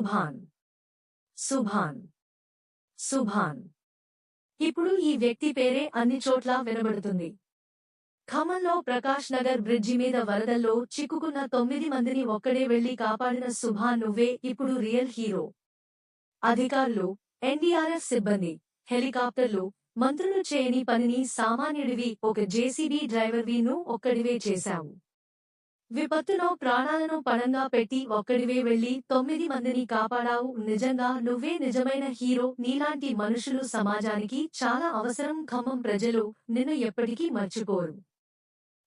సుభాన్. సుభాన్. సుభాన్. ఇప్పుడు ఈ వ్యక్తి పేరే అన్ని చోట్ల వినబడుతుంది. ఖమ్మంలో ప్రకాష్ నగర్ బ్రిడ్జి మీద వరదల్లో చిక్కుకున్న తొమ్మిది మందిని ఒక్కడే వెళ్ళి కాపాడిన సుభాన్ నువ్వే ఇప్పుడు రియల్ హీరో. అధికారులు ఎన్డీఆర్ఎఫ్ సిబ్బంది హెలికాప్టర్లు మంత్రులు చేయని పనిని సామాన్యుడివి ఒక జేసీబీ డ్రైవర్వి ను ఒక్కడివే చేశావు. విపత్తులో ప్రాణాలను పణంగా పెట్టి ఒక్కడివే వెళ్ళి తొమ్మిది మందిని కాపాడావు. నిజంగా నువ్వే నిజమైన హీరో. నీలాంటి మనుషులు సమాజానికి చాలా అవసరం ఖమ్మం ప్రజలు నిన్ను ఎప్పటికీ మర్చిపోరు.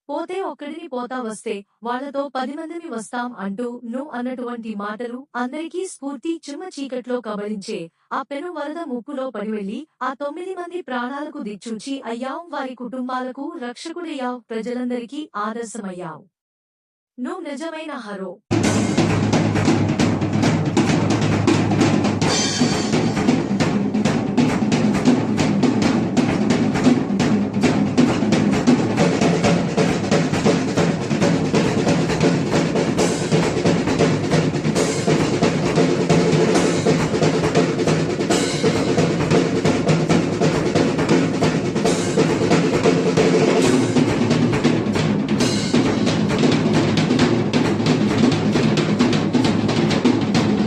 పోతే ఒక్కడిని పోతా వస్తే వాళ్ళతో పది మందిని వస్తాం అంటూ నువ్వు అన్నటువంటి మాటలు అందరికీ స్ఫూర్తి చిమ్మ చీకట్లో కబలించే ఆ పెను వరద ముప్పులో పడివెళ్ళి ఆ తొమ్మిది మంది ప్రాణాలకు దిక్చూచి అయ్యావు వారి కుటుంబాలకు రక్షకుడయ్యావు. ప్రజలందరికీ ఆదర్శమయ్యావు. నువ్వు నిజమైన హరో